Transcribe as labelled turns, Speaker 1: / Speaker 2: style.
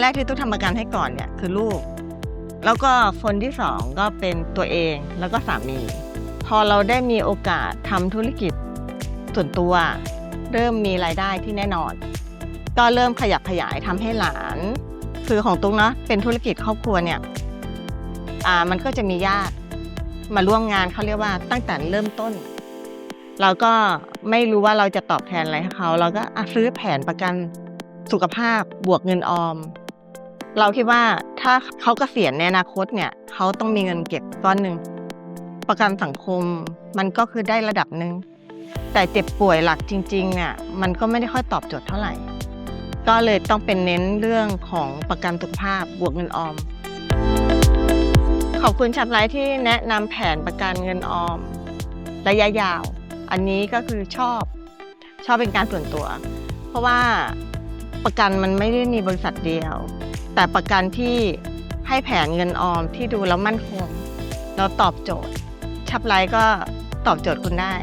Speaker 1: แรกที่ต้องทำประกันให้ก่อนเนี่ยคือลูก แล้วก็คนที่สองก็เป็นตัวเองแล้วก็สามี พอเราได้มีโอกาสทำธุรกิจส่วนตัว เริ่มมีรายได้ที่แน่นอน ก็เริ่มขยับขยายทำให้หลาน คือของตุ๊กนะเป็นธุรกิจครอบครัวเนี่ยอ่ามันก็จะมีญาติมาร่วมงานเขาเรียกว่าตั้งแต่เริ่มต้น เราก็ไม่รู้ว่าเราจะตอบแทนอะไรให้เขา เราก็อซื้อแผนประกันสุขภาพบวกเงินออม เราคิดว่าถ้าเขาเกษียณในอนาคตเนี่ยเขาต้องมีเงินเก็บก้อนหนึ่งประกันสังคมมันก็คือได้ระดับหนึ่งแต่เจ็บป่วยหลักจริงๆเนี่ยมันก็ไม่ได้ค่อยตอบโจทย์เท่าไหร่ ก็เลยต้องเป็นเน้นเรื่องของประกันสุขภาพบวกเงินออม ขอบคุณชัดไลท์ที่แนะนำแผนประกันเงินออม ระยะยาว อันนี้ก็คือชอบชอบเป็นการส่วนตัว เพราะว่าประกันมันไม่ได้มีบริษัทเดียว แต่ประกันที่ให้แผนเงินออมที่ดูแล้วมั่นคงแล้วตอบโจทย์ ชับไลท์ก็ตอบโจทย์คุณได้